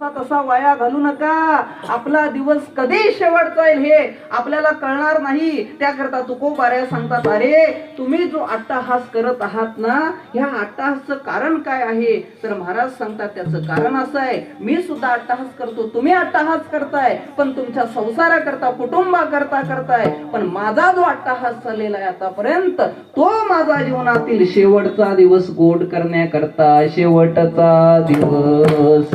तसा वाया घालू नका. आपला दिवस कधी शेवट जाईल हे आपल्याला कळणार नाही. त्याकरता तुकोबाऱ्या सांगतात अरे तुम्ही जो अट्टाहास करत आहात ना ह्या अट्टहासचं कारण काय आहे? तर महाराज सांगतात त्याचं कारण असं आहे मी सुद्धा अट्टाहास करतो तुम्ही अट्टाहास करताय पण तुमच्या संसाराकरता कुटुंबाकरता करताय पण माझा जो अट्टाहास चाललेला आहे आतापर्यंत तो माझा जीवनातील शेवटचा दिवस गोड करण्याकरता शेवटचा दिवस.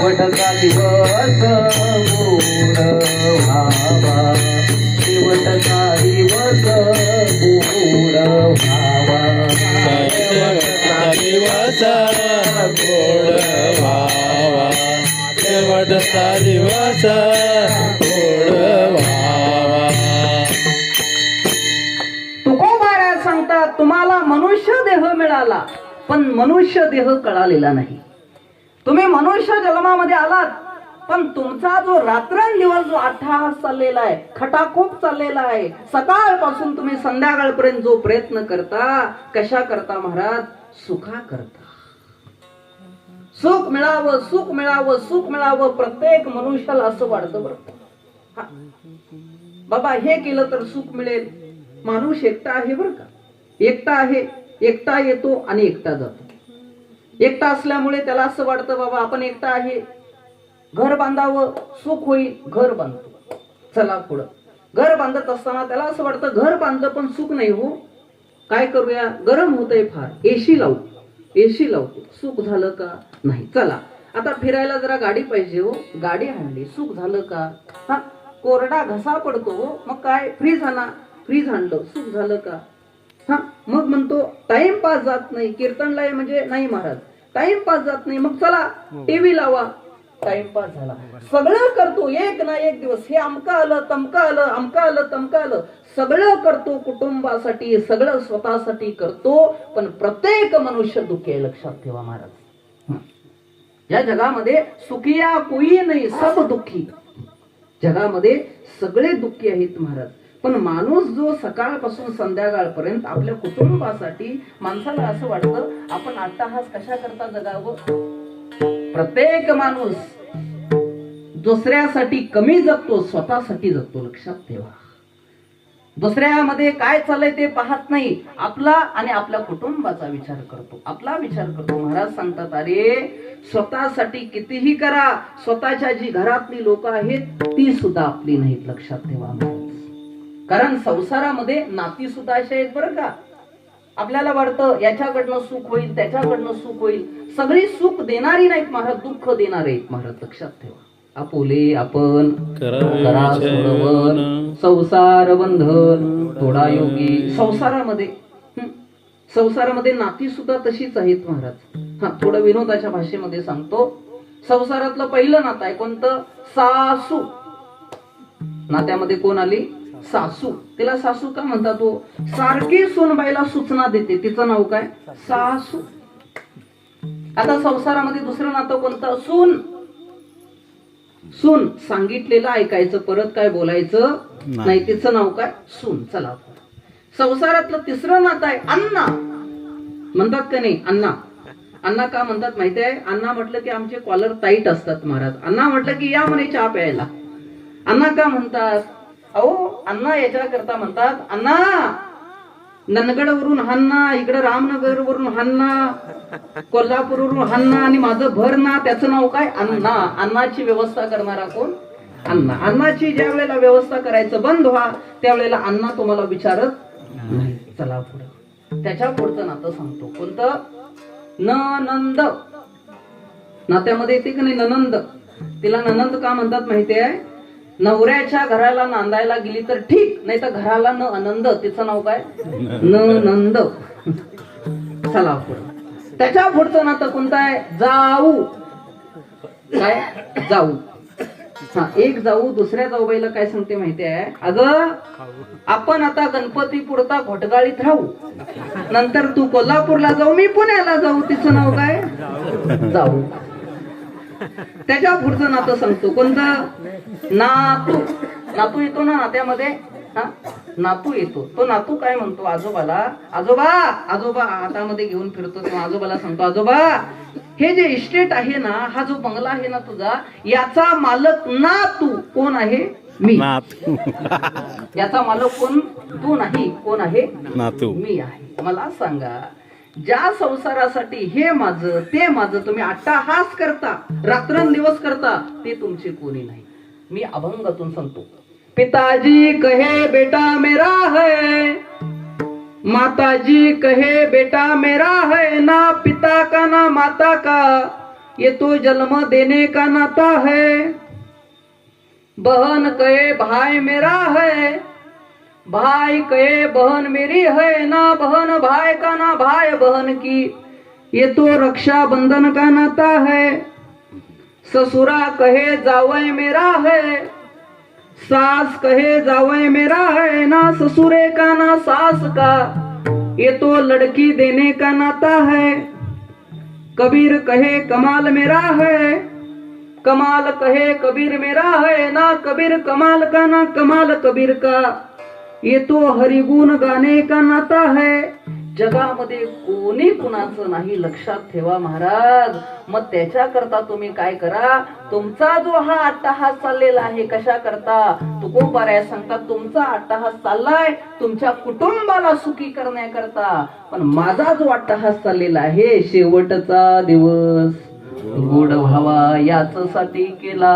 शेवटचा दिवस व्हावा. शेवटचा दिवस गोड व्हावा. शेवटचा दिवस व्हावा. शेवटचा दिवस व्हावा. सांगतात तुम्हाला मनुष्य देह मिळाला पण मनुष्य देह कळालेला नाही. तुम्ही मनुष्य जन्मामध्ये आलात पण तुमचा जो रात्रंदिवस जो अट्टहास चाललेला आहे खटाखूप चाललेला आहे सकाळपासून तुम्ही संध्याकाळपर्यंत जो प्रयत्न करता कशा करता महाराज? सुखा करता. सुख मिळावं सुख मिळावं सुख मिळावं प्रत्येक मनुष्याला असं वाढत बरं. बाबा हे केलं तर सुख मिळेल. माणूस एकटा आहे बरं का? एकटा आहे एकटा येतो आणि एकटा जातो. एकटा असल्यामुळे त्याला असं वाटतं बाबा आपण एकटा आहे. घर बांधावं सुख होईल घर बांधतो. चला पुढं. घर बांधत असताना त्याला असं वाटतं घर बांधलं पण सुख नाही हो. काय करूया? गरम होतंय फार. एसी लावू एसी लावतो. सुख झालं का? नाही. चला. आता फिरायला जरा गाडी पाहिजे हो. गाडी आणली. सुख झालं का? हा? कोरडा घसा पडतो हो. मग काय? फ्रीज आणा. फ्रीज आणलं. सुख झालं का? हा? मग म्हणतो टाइम पास जात नाही. कीर्तनला म्हणजे नाही महाराज. टाइमपास जात नाही. मग चला टीव्ही लावा. टाइमपास झाला. सगळं करतो. एक ना एक दिवस. हे अमका आलं तमका आलं अमका आलं तमका आलं. सगळं करतो कुटुंबासाठी सगळं स्वतःसाठी करतो पण प्रत्येक मनुष्य दुःखी आहे लक्षात ठेवा महाराज. या जगामध्ये सुखिया कोई नाही सब दुःखी. जगामध्ये सगळे दुःखी आहेत महाराज. पण माणूस जो सकाळपासून संध्याकाळपर्यंत आपल्या कुटुंबासाठी माणसाला असं वाटतं आपण आता हा कशा करता जगावं? प्रत्येक माणूस दुसऱ्यासाठी कमी जगतो स्वतःसाठी जगतो लक्षात ठेवा. दुसऱ्यामध्ये काय चाललंय ते पाहत नाही. आपला आणि आपल्या कुटुंबाचा विचार करतो. आपला विचार करतो. महाराज सांगतात अरे स्वतःसाठी कितीही करा. स्वतःच्या जी घरातली लोक आहेत ती सुद्धा आपली नाहीत. लक्षात ठेवा महाराज. कारण संसारामध्ये नाती सुद्धा अशी आहेत बरं का. आपल्याला वाटतं याच्याकडनं सुख होईल त्याच्याकडनं सुख होईल. सगळी सुख देणारी नाहीत महाराज दुःख देणारे आहेत महाराज लक्षात ठेवा. आपुले आपण करा संसार बंधन थोडा योगी. संसारामध्ये संसारामध्ये नाती सुद्धा तशीच आहेत महाराज. हा थोडं विनोदाच्या भाषेमध्ये सांगतो. संसारातलं पहिलं नातं आहे कोणतं? सासू. नात्यामध्ये कोण आली? सासू. तिला सासू का म्हणतात तो सारखी सोनबाईला सूचना देते. तिचं नाव काय? सासू. आता संसारामध्ये दुसरं नातं कोणतं? सून. सून. सांगितलेलं ऐकायचं परत काय बोलायचं? नाही तिचं नाव काय? सून. चला. संसारातलं तिसरं नातं आहे अण्णा. म्हणतात का नाही? अण्णा. अण्णा का म्हणतात माहिती आहे? अण्णा म्हटलं की आमचे कॉलर टाईट असतात महाराज. अण्णा म्हटलं की या म्हणे चहा प्यायला. अण्णा का म्हणतात? अहो अण्णा याच्या करता म्हणतात अण्णा नंदगडवरून हान्ना इकडे रामनगर वरून हान्ना कोल्हापूरवरून हान्ना आणि माझं भर ना त्याचं नाव काय? अण्णा. अन्नाची व्यवस्था करणारा कोण? अण्णा. अन्नाची ज्या वेळेला व्यवस्था करायचं बंद व्हा त्यावेळेला अण्णा तुम्हाला विचारत नाही. चला पुढे. त्याच्या पुढचं नातं सांगतो. कोणतं? ननंद. नात्यामध्ये येते की नाही? ननंद. तिला ननंद का म्हणतात माहिती आहे? नवऱ्याच्या घराला नांदायला गेली तर ठीक नाही तर घराला न आनंद तिचं नाव काय? न नंद चला पुढं. त्याच्या पुढचं नातं कोणतं आहे? जाऊ. काय? जाऊ. हा एक जाऊ दुसऱ्या जाऊबाईला काय सांगते माहिती आहे? अगं आपण आता गणपती पुरता घोटगाळीत राहू. नंतर तू कोल्हापूरला जाऊ मी पुण्याला जाऊ. तिचं नाव काय? जाऊ. त्याच्या पुढचं नातं सांगतो. कोणतं? नातू. नातू येतो ना नात्यामध्ये? हा? नातू येतो. तो नातू काय म्हणतो? आजोबाला आजोबा आजोबा हातामध्ये घेऊन फिरतो तेव्हा आजोबाला सांगतो आजोबा हे जे इस्टेट आहे ना हा जो बंगला आहे ना तुझा याचा मालक ना तू. कोण आहे? मी. नातू. याचा मालक कोण? तू नाही. कोण आहे? नातू. मी आहे. मला सांगा ज्या संसारासाठी हे माझं ते माझं तुम्ही अट्टाहास करता रात्रंदिवस करता ते तुमचे कोणी नाही. मी अभंगातून सांगतो. पिताजी कहे बेटा मेरा है माताजी कहे बेटा मेरा है ना पिता का ना माता का ये तो जन्म देने का नाता है। बहन कहे भाई मेरा है भाई कहे, बहन मेरी है ना बहन, भाई का ना भाई, बहन की। ये तो रक्षा बंधन का नाता है। ससुरा कहे जावय मेरा है। सास कहे जावय मेरा है ना ससुरे का ना सास का। ये तो लड़की देने का नाता है। कबीर कहे, कमाल मेरा है। कमाल कहे, कबीर मेरा है ना कबीर, कमाल का ना कमाल कबीर का। येतो हरिगुण गाणे का नाता है. जगामध्ये कोणी कुणाचं नाही लक्षात ठेवा महाराज. मग त्याच्या करता तुम्ही काय करा? तुमचा जो हा अट्टाहास चाललेला आहे कशा करता तुकोबाऱ्या सांगतात तुमचा अट्टाहास चाललाय तुमच्या कुटुंबाला सुखी करण्याकरता. पण माझा जो अट्टाहास चाललेला आहे शेवटचा दिवस. गोड व्हावा याच साठी केला